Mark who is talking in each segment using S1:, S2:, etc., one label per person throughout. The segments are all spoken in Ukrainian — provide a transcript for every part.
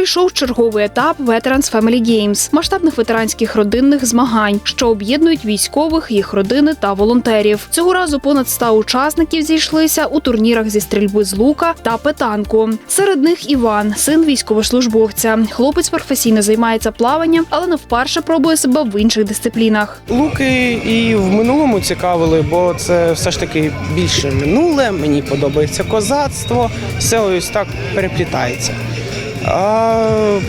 S1: пройшов черговий етап Veterans Family Games – масштабних ветеранських родинних змагань, що об'єднують військових, їх родини та волонтерів. Цього разу понад 100 учасників зійшлися у турнірах зі стрільби з лука та петанку. Серед них Іван, син військовослужбовця. Хлопець професійно займається плаванням, але не вперше пробує себе в інших дисциплінах.
S2: Луки і в минулому цікавили, бо це все ж таки більше минуле. Мені подобається козацтво, все ось так переплітається. А,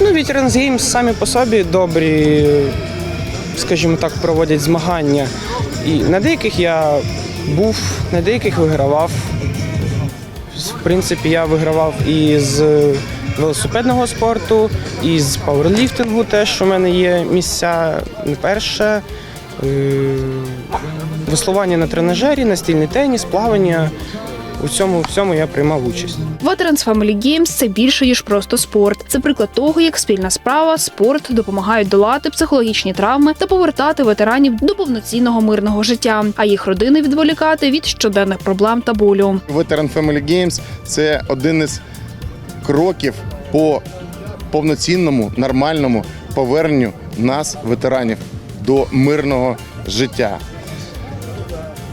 S2: ну, Veterans Games самі по собі добрі, скажімо так, проводять змагання. І на деяких я був, на деяких вигравав. В принципі, я вигравав і з велосипедного спорту, і з пауерліфтингу теж у мене є місця не перше. Е, Веслування на тренажері, настільний теніс, плавання. У цьому всьому я приймав участь.
S1: Veterans Family Games – це більше ніж просто спорт. Це приклад того, як спільна справа, спорт допомагають долати психологічні травми та повертати ветеранів до повноцінного мирного життя, а їх родини відволікати від щоденних проблем та болю.
S3: Veteran Family Games це один із кроків по повноцінному, нормальному поверненню нас, ветеранів, до мирного життя.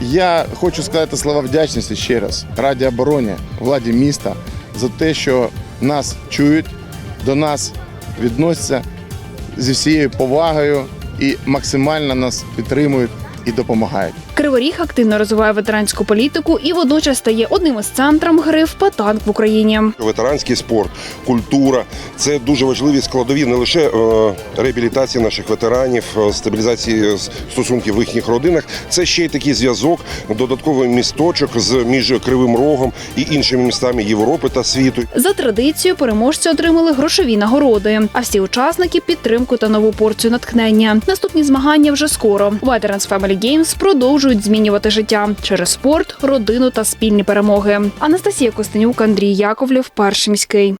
S3: Я хочу сказати слова вдячності ще раз Раді обороні, владі міста за те, що нас чують, до нас відносяться зі всією повагою і максимально нас підтримують і допомагають.
S1: Криворіг активно розвиває ветеранську політику і водночас стає одним із центром гри в патанк в Україні.
S4: Ветеранський спорт, культура це дуже важливі складові не лише е, реабілітації наших ветеранів, е, стабілізації стосунків в їхніх родинах. Це ще й такий зв'язок, додатковий місточок з між Кривим Рогом і іншими містами Європи та світу.
S1: За традицією переможці отримали грошові нагороди, а всі учасники підтримку та нову порцію натхнення. Наступні змагання вже скоро. Veterans Family Games продовжують змінювати життя через спорт, родину та спільні перемоги. Анастасія Костенюк, Андрій Яковлєв, перший міський.